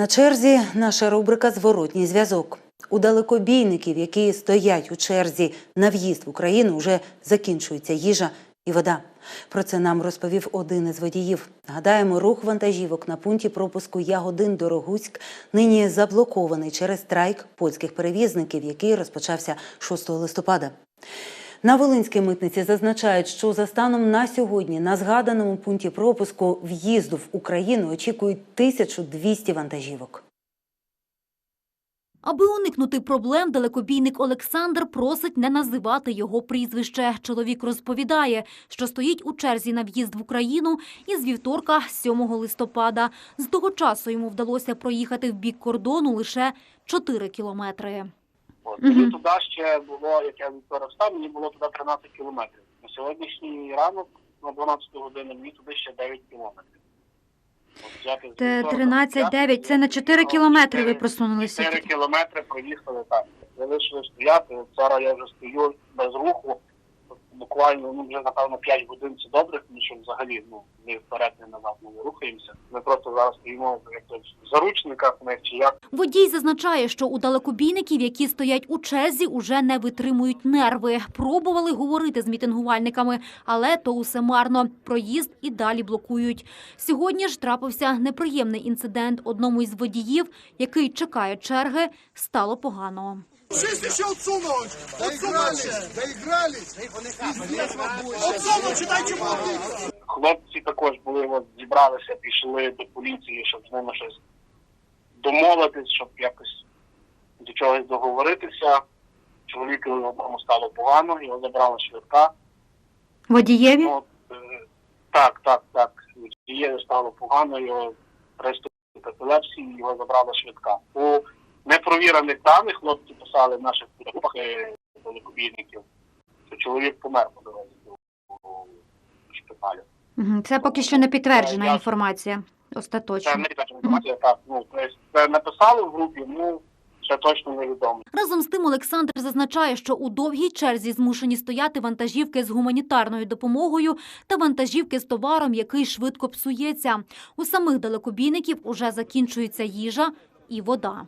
На черзі наша рубрика Зворотній зв'язок. У далекобійників, які стоять у черзі на в'їзд в Україну, вже закінчується їжа і вода. Про це нам розповів один із водіїв. Гадаємо, рух вантажівок на пункті пропуску Ягодин Дорогуськ нині заблокований через страйк польських перевізників, який розпочався 6 листопада. На Волинській митниці зазначають, що за станом на сьогодні на згаданому пункті пропуску в'їзду в Україну очікують 1200 вантажівок. Аби уникнути проблем, далекобійник Олександр просить не називати його прізвище. Чоловік розповідає, що стоїть у черзі на в'їзд в Україну із вівторка 7 листопада. З того часу йому вдалося проїхати в бік кордону лише 4 кілометри. От. Мені туди ще було, як я вчора мені було туди 13 кілометрів. На сьогоднішній ранок на 12 годину мені туди ще 9 кілометрів. От взяти з Те вівторка, 13,9, це на 4 ну, кілометри ви просунулися. 4 кілометри проїхали так. Залишили стояти. Зараз я вже стою без руху. Буквально ну, вже напевно 5 годин це добре, тому що взагалі ну, не вперед, не назад ми не рухаємося. Ми просто зараз стоїмо як в заручниках них чи як. Водій зазначає, що у далекобійників, які стоять у черзі, уже не витримують нерви. Пробували говорити з мітингувальниками, але то усе марно. Проїзд і далі блокують. Сьогодні ж трапився неприємний інцидент. Одному із водіїв, який чекає черги, стало погано. Жизнь еще отсунуть! Доигрались! Доигрались! Отсунуть, дайте воды! Хлопці також були, от, зібралися, пішли до поліції, щоб з ними щось домовитись, щоб якось до чогось договоритися. Чоловікові одному стало погано, його забрала швидка. Водієві? Ну, от, е, так, так, так. Дієві стало погано, його приступ епілепсії, його забрала швидка. У непровірених даних хлопці писали в наших групах е, далекобійників, що чоловік помер по дорозі до шпиталю. Це поки що не підтверджена Я- інформація. Це не така інформація, так. Ну, тобто це написали в групі, ну ще точно невідомо. Разом з тим Олександр зазначає, що у довгій черзі змушені стояти вантажівки з гуманітарною допомогою та вантажівки з товаром, який швидко псується. У самих далекобійників уже закінчується їжа і вода.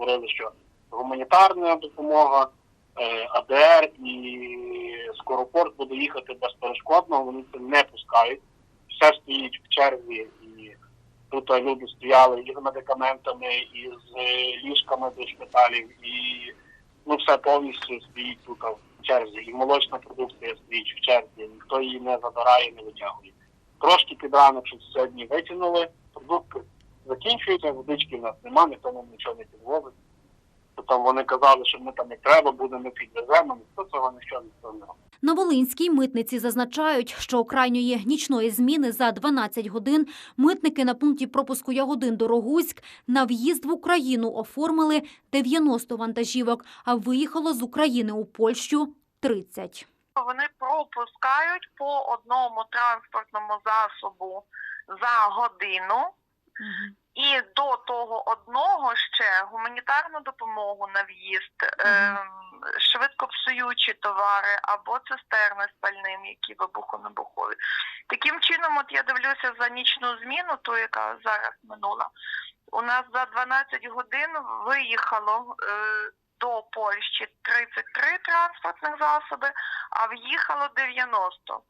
Говорили, що гуманітарна допомога, е, АДР і скоропорт буде їхати безперешкодно, вони це не пускають. Все стоїть в черзі, і тут люди стояли і з медикаментами, і з е, ліжками до шпиталів, і ну все повністю стоїть тут в черзі. І молочна продукція стоїть в черзі, ніхто її не забирає, не витягує. Трошки під ранок щось сьогодні витягнули, продукти закінчуються, водички в нас нема, ніхто нам нічого не підвозить. То там вони казали, що ми там як треба буде, ми підвеземо, ніхто цього нічого не робить. На Волинській митниці зазначають, що у крайньої нічної зміни за 12 годин митники на пункті пропуску Ягодин Дорогуськ на в'їзд в Україну оформили 90 вантажівок, а виїхало з України у Польщу 30. Вони пропускають по одному транспортному засобу за годину. І до того одного ще гуманітарну допомогу на в'їзд, ем, швидко псуючі товари або цистерни з пальним, які вибухонебухові. Таким чином, от я дивлюся за нічну зміну, ту, яка зараз минула. У нас за 12 годин виїхало е, до Польщі 33 транспортних засоби, а в'їхало 90.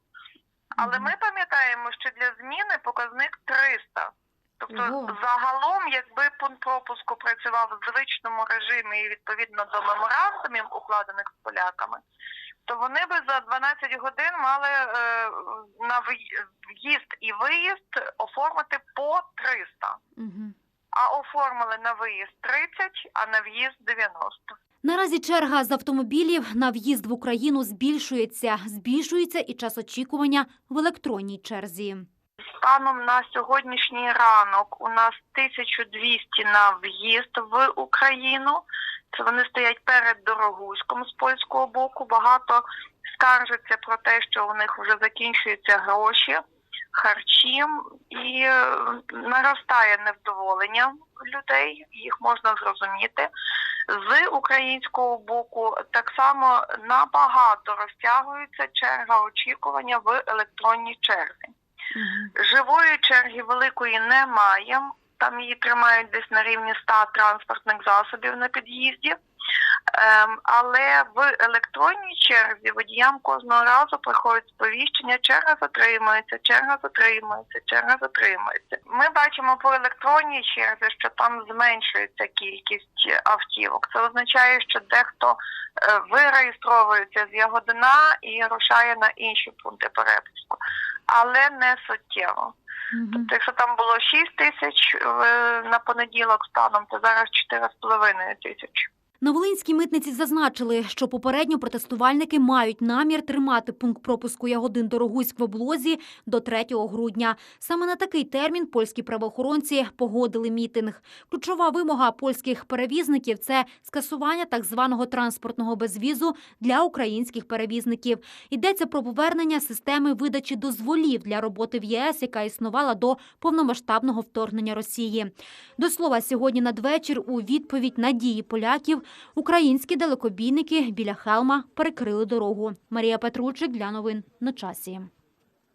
Але ми пам'ятаємо, що для зміни показник 300. Тобто Ого. загалом, якби пункт пропуску працював в звичному режимі і відповідно до меморандумів, укладених з поляками, то вони би за 12 годин мали е, на в'їзд і виїзд оформити по 300. Мгм. А оформили на виїзд 30, а на в'їзд 90. Наразі черга з автомобілів на в'їзд в Україну збільшується. Збільшується і час очікування в електронній черзі. Станом на сьогоднішній ранок у нас 1200 на в'їзд в Україну. Це вони стоять перед Дорогуськом з польського боку. Багато скаржаться про те, що у них вже закінчуються гроші, харчі, і е, наростає невдоволення людей. Їх можна зрозуміти. З українського боку так само набагато розтягується черга очікування в електронній черзі. Живої черги великої немає. Там її тримають десь на рівні 100 транспортних засобів на під'їзді. Ем, але в електронній черзі водіям кожного разу приходить сповіщення, черга затримується, черга затримується, черга затримується. Ми бачимо по електронній черзі, що там зменшується кількість автівок. Це означає, що дехто е, виреєстровується з Ягодина і рушає на інші пункти перепуску, але не суттєво. Тобто, якщо там було 6 тисяч е, на понеділок станом, то зараз 4,5 тисячі. На Волинській митниці зазначили, що попередньо протестувальники мають намір тримати пункт пропуску Ягодин Дорогуськ в облозі до 3 грудня. Саме на такий термін польські правоохоронці погодили мітинг. Ключова вимога польських перевізників це скасування так званого транспортного безвізу для українських перевізників. Йдеться про повернення системи видачі дозволів для роботи в ЄС, яка існувала до повномасштабного вторгнення Росії. До слова, сьогодні надвечір у відповідь на дії поляків українські далекобійники біля Хелма перекрили дорогу. Марія Петручик для новин на часі.